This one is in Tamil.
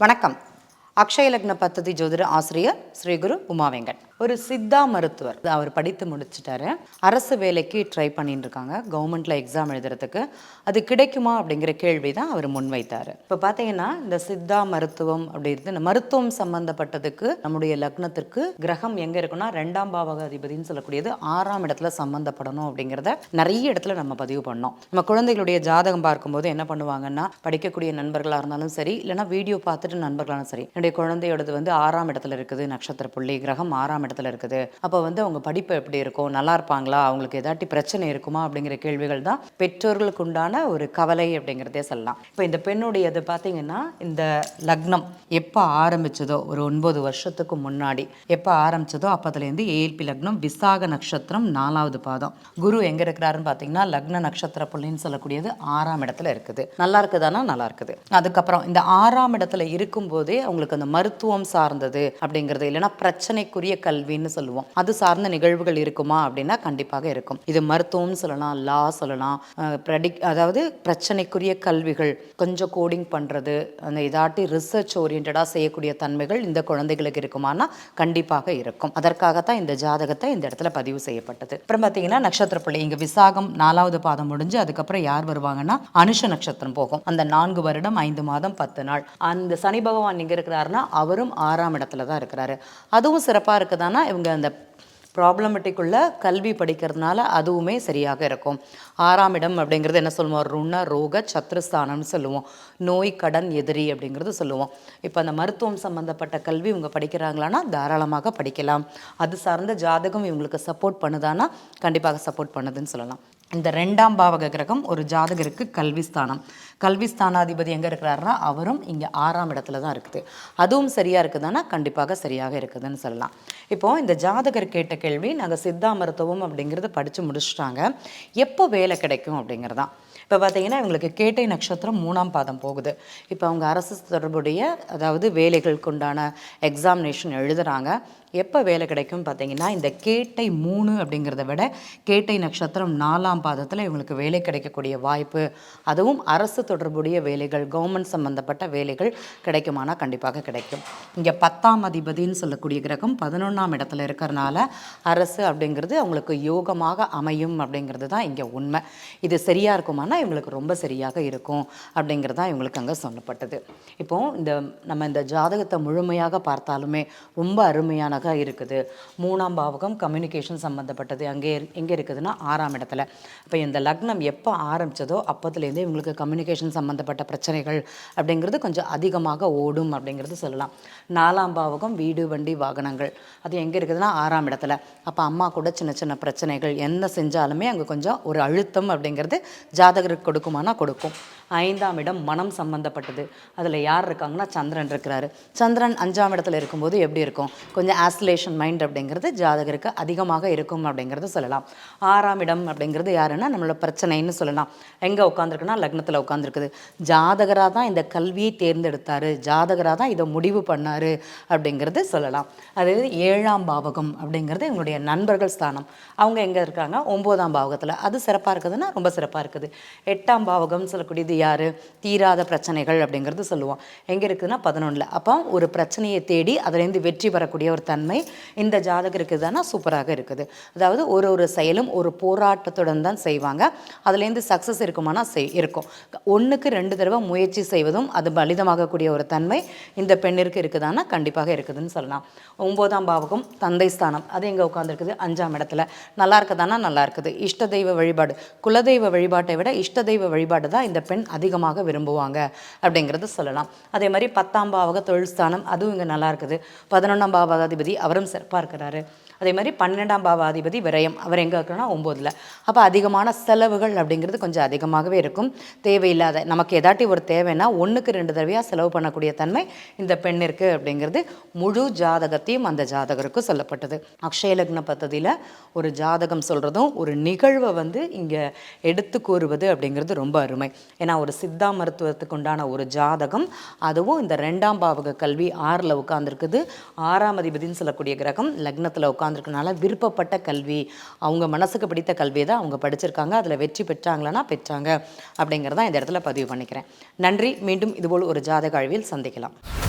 வணக்கம். அக்ஷயலக்ன பத்ததி ஜோதிட ஆசிரியர் ஸ்ரீ குரு உமாவேங்கன். ஒரு சித்தா மருத்துவர். அவர் படித்து முடிச்சிட்டாரு. அரசு வேலைக்கு ட்ரை பண்ணிட்டு இருக்காங்க கவர்மெண்ட்ல எக்ஸாம் எழுதுறதுக்கு. அது கிடைக்குமா அப்படிங்கிற கேள்வி தான் அவர் முன்வைத்தார். இப்போ பார்த்தீங்கன்னா இந்த சித்தா மருத்துவம் அப்படிங்கிறது இந்த மருத்துவம் சம்பந்தப்பட்டதுக்கு நம்முடைய லக்னத்திற்கு கிரகம் எங்கே இருக்குன்னா ரெண்டாம் பாவக அதிபதினு சொல்லக்கூடியது ஆறாம் இடத்துல சம்பந்தப்படணும் அப்படிங்கிறத நிறைய இடத்துல நம்ம பதிவு பண்ணோம். நம்ம குழந்தைகளுடைய ஜாதகம் பார்க்கும்போது என்ன பண்ணுவாங்கன்னா படிக்கக்கூடிய நண்பர்களாக இருந்தாலும் சரி இல்லைன்னா வீடியோ பார்த்துட்டு நண்பர்களாலும் சரி என்னுடைய குழந்தையோடது வந்து ஆறாம் இடத்துல இருக்குது நட்சத்திர புள்ளி கிரகம் ஆறாம் இடத்துல இருக்குது. அப்போ வந்து அவங்க படிப்பு எப்படி இருக்கும் நல்லா இருப்பாங்களா அவங்களுக்கு ஏதாட்டி பிரச்சனை இருக்குமா அப்படிங்கிற கேள்விகள் தான் பெற்றோர்களுக்கு உண்டான ஒரு கவலை அப்படிங்கிறதே சொல்லலாம். இப்போ இந்த பெண்ணுடையது பார்த்தீங்கன்னா இந்த லக்னம் எப்போ ஆரம்பிச்சதோ ஒரு ஒன்பது வருஷத்துக்கு முன்னாடி எப்போ ஆரம்பிச்சதோ அப்போதுலேருந்து ஏஎல்பி லக்னம் விசாக நட்சத்திரம் நாலாவது பாதம். குரு எங்கே இருக்கிறாருன்னு பார்த்தீங்கன்னா லக்ன நட்சத்திர புள்ளின்னு சொல்லக்கூடியது ஆறாம் இடத்துல இருக்குது. நல்லா இருக்குதானா? நல்லா இருக்குது. அதுக்கப்புறம் இந்த ஆறாம் இடத்துல இருக்கும்போதே அவங்களுக்கு அந்த மருத்துவம் சார்ந்தது அப்படிங்கிறது இல்லைன்னா பிரச்சனைக்குரிய கல்வின்னு சொல்லுவோம். அது சார்ந்த நிகழ்வுகள் இருக்குமா அப்படின்னா கண்டிப்பாக இருக்கும். இது மருத்துவம்னு சொல்லலாம் லா சொல்லலாம் ப்ரெடிக் அதாவது பிரச்சனைக்குரிய கல்விகள் கொஞ்சம் கோடிங் பண்ணுறது அந்த இதாட்டி ரிசர்ச் ஓரியன்டாக செய்யக்கூடிய தன்மைகள் இந்த குழந்தைகளுக்கு இருக்குமானா கண்டிப்பாக இருக்கும். அதற்காகத்தான் இந்த ஜாதகத்தை இந்த இடத்துல பதிவு செய்யப்பட்டது. அப்புறம் பார்த்தீங்கன்னா நட்சத்திர பிள்ளை இங்கே விசாகம் நாலாவது பாதம் முடிஞ்சு அதுக்கப்புறம் யார் வருவாங்கன்னா அனுஷ நட்சத்திரம் போகும். அந்த நான்கு வருடம் ஐந்து மாதம் பத்து நாள். அந்த சனி பகவான் இங்கே இருக்கிற இருக்கிறாருன்னா அவரும் ஆறாம் இடத்துல தான் இருக்கிறாரு. அதுவும் சிறப்பாக இருக்குதானா இவங்க அந்த ப்ராப்ளமெட்டிக்குள்ள கல்வி படிக்கிறதுனால அதுவுமே சரியாக இருக்கும். ஆறாம் இடம் அப்படிங்கிறது என்ன சொல்லுவோம்? ருண ரோக சத்ருஸ்தானம்னு சொல்லுவோம். நோய் கடன் எதிரி அப்படிங்கிறது சொல்லுவோம். இப்போ அந்த மருத்துவம் சம்மந்தப்பட்ட கல்வி இவங்க படிக்கிறாங்களான்னா தாராளமாக படிக்கலாம். அது சார்ந்த ஜாதகம் இவங்களுக்கு சப்போர்ட் பண்ணுதானா கண்டிப்பாக சப்போர்ட் பண்ணுதுன்னு சொல்லலாம். இந்த ரெண்டாம் பாவக கிரகம் ஒரு ஜாதகருக்கு கல்வி ஸ்தானம். கல்வி ஸ்தானாதிபதி எங்கே இருக்கிறாருன்னா அவரும் இங்கே ஆறாம் இடத்துல தான் இருக்குது. அதுவும் சரியாக இருக்குதுன்னா கண்டிப்பாக சரியாக இருக்குதுன்னு சொல்லலாம். இப்போது இந்த ஜாதகர் கேட்ட கேள்வி நாங்கள் சித்தா மருத்துவம் அப்படிங்கிறத படித்து முடிச்சுட்டாங்க. எப்போ வேலை கிடைக்கும் அப்படிங்கிறதான் இப்போ பார்த்தீங்கன்னா இவங்களுக்கு கேட்டை நட்சத்திரம் மூணாம் பாதம் போகுது. இப்போ அவங்க அரசு தொடர்புடைய அதாவது வேலைகளுக்கு உண்டான எக்ஸாமினேஷன் எழுதுகிறாங்க எப்போ வேலை கிடைக்கும் பார்த்தீங்கன்னா இந்த கேட்டை மூணு அப்படிங்கிறத விட கேட்டை நட்சத்திரம் நாலாம் பாதத்தில் இவங்களுக்கு வேலை கிடைக்கக்கூடிய வாய்ப்பு அதுவும் அரசு தொடர்புடைய வேலைகள் கவர்மெண்ட் சம்மந்தப்பட்ட வேலைகள் கிடைக்குமானா கண்டிப்பாக கிடைக்கும். இங்கே பத்தாம் அதிபதின்னு சொல்லக்கூடிய கிரகம் பதினொன்றாம் இடத்துல இருக்கிறனால அரசு அப்படிங்கிறது அவங்களுக்கு யோகமாக அமையும் அப்படிங்கிறது தான் இங்கே உண்மை. இது சரியாக இருக்குமானா இவங்களுக்கு ரொம்ப சரியாக இருக்கும் அப்படிங்கிறது தான் இவங்களுக்கு அங்கே சொல்லப்பட்டது. இப்போது இந்த நம்ம இந்த ஜாதகத்தை முழுமையாக பார்த்தாலுமே ரொம்ப அருமையான அழகாக இருக்குது. மூணாம் பாவகம் கம்யூனிகேஷன் சம்மந்தப்பட்டது அங்கே எங்கே இருக்குதுன்னா ஆறாம் இடத்துல. இப்போ இந்த லக்னம் எப்போ ஆரம்பித்ததோ அப்போத்துலேருந்தே இவங்களுக்கு கம்யூனிகேஷன் சம்மந்தப்பட்ட பிரச்சனைகள் அப்படிங்கிறது கொஞ்சம் அதிகமாக ஓடும் அப்படிங்கிறது சொல்லலாம். நாலாம் பாவகம் வீடு வண்டி வாகனங்கள். அது எங்கே இருக்குதுன்னா ஆறாம் இடத்துல. அப்போ அம்மா கூட சின்ன சின்ன பிரச்சனைகள் என்ன செஞ்சாலுமே அங்கே கொஞ்சம் ஒரு அழுத்தம் அப்படிங்கிறது ஜாதகருக்கு கொடுக்குமானா கொடுக்கும். ஐந்தாம் இடம் மனம் சம்மந்தப்பட்டது அதில் யார் இருக்காங்கன்னா சந்திரன் இருக்கிறாரு. சந்திரன் அஞ்சாம் இடத்துல இருக்கும்போது எப்படி இருக்கும்? கொஞ்சம் ஆஸ்லேஷன் மைண்ட் அப்படிங்கிறது ஜாதகருக்கு அதிகமாக இருக்கும் அப்படிங்கிறது சொல்லலாம். ஆறாம் இடம் அப்படிங்கிறது யாருன்னா நம்மளோட பிரச்சனைன்னு சொல்லலாம். எங்கே உட்காந்துருக்குன்னா லக்னத்தில் உட்காந்துருக்குது ஜாதகராக தான் இந்த கல்வியை தேர்ந்தெடுத்தார். ஜாதகராக தான் இதை முடிவு பண்ணார் அப்படிங்கிறது சொல்லலாம். அதாவது ஏழாம் பாவகம் அப்படிங்கிறது எங்களுடைய நண்பர்கள் ஸ்தானம். அவங்க எங்கே இருக்காங்க? ஒம்போதாம் பாவகத்தில். அது சிறப்பாக இருக்குதுன்னா ரொம்ப சிறப்பாக இருக்குது. எட்டாம் பாவகம்னு சொல்லக்கூடியது யார்? தீராத பிரச்சனைகள் அப்படிங்கிறது சொல்லுவோம். எங்கே இருக்குதுன்னா பதினொன்றில் அப்போ ஒரு பிரச்சனையை தேடி அதுலேருந்து வெற்றி பெறக்கூடிய ஒரு தன்மை இந்த ஜாதகருக்கு தானே சூப்பராக இருக்குது. அதாவது ஒரு ஒரு செயலும் ஒரு போராட்டத்துடன் தான் செய்வாங்க. அதுலேருந்து சக்ஸஸ் இருக்குமானா செய் இருக்கும். ஒன்றுக்கு ரெண்டு தடவை முயற்சி செய்வதும் அது பலிதமாகக்கூடிய ஒரு தன்மை இந்த பெண்ணிற்கு இருக்குதானா? கண்டிப்பாக இருக்குதுன்னு சொல்லலாம். ஒம்போதாம் பாவகம் தந்தை ஸ்தானம். அது எங்கே உட்காந்துருக்குது அஞ்சாம் இடத்துல. நல்லா இருக்குதானா? நல்லா இருக்குது. இஷ்ட தெய்வ வழிபாடு. குலதெய்வ வழிபாட்டை விட இஷ்ட தெய்வ வழிபாடு தான் இந்த பெண் அதிகமாக விரும்புவாங்க அப்படிங்கிறது சொல்லலாம். அதே மாதிரி பத்தாம் பாவக தொழில் ஸ்தானம். அதுவும் இங்கே நல்லா இருக்குது. பதினொன்றாம் பாவகாதிபதி அவரும் சிறப்பாக இருக்கிறாரு. அதே மாதிரி பன்னெண்டாம் பாவாதிபதி விரயம். அவர் எங்கே இருக்கிறோன்னா ஒம்போதில். அப்போ அதிகமான செலவுகள் அப்படிங்கிறது கொஞ்சம் அதிகமாகவே இருக்கும். தேவையில்லாத நமக்கு எதாட்டி ஒரு தேவைன்னா ஒன்றுக்கு ரெண்டு தடவையாக செலவு பண்ணக்கூடிய தன்மை இந்த பெண்ணிற்கு அப்படிங்கிறது முழு ஜாதகத்தையும் அந்த ஜாதகருக்கும் சொல்லப்பட்டது. அக்ஷய லக்ன ஒரு ஜாதகம் சொல்கிறதும் ஒரு நிகழ்வை வந்து இங்கே எடுத்து கூறுவது அப்படிங்கிறது ரொம்ப அருமை. ஏன்னா ஒரு சித்தா மருத்துவத்துக்கு உண்டான ஒரு ஜாதகம் அதுவும் இந்த ரெண்டாம் பாவக கல்வி ஆறில் உட்காந்துருக்குது ஆறாம் அதிபதினு சொல்லக்கூடிய கிரகம் லக்னத்தில் உட்காந்து உட்காந்துருக்கனால விருப்பப்பட்ட கல்வி அவங்க மனசுக்கு பிடித்த கல்வியை தான் அவங்க படிச்சிருக்காங்க. அதில் வெற்றி பெற்றாங்களான்னா பெற்றாங்க. அப்படிங்கிறதான் இந்த இடத்துல பதிவு பண்ணிக்கிறேன். நன்றி. மீண்டும் இதுபோல் ஒரு ஜாதக அழிவில் சந்திக்கலாம்.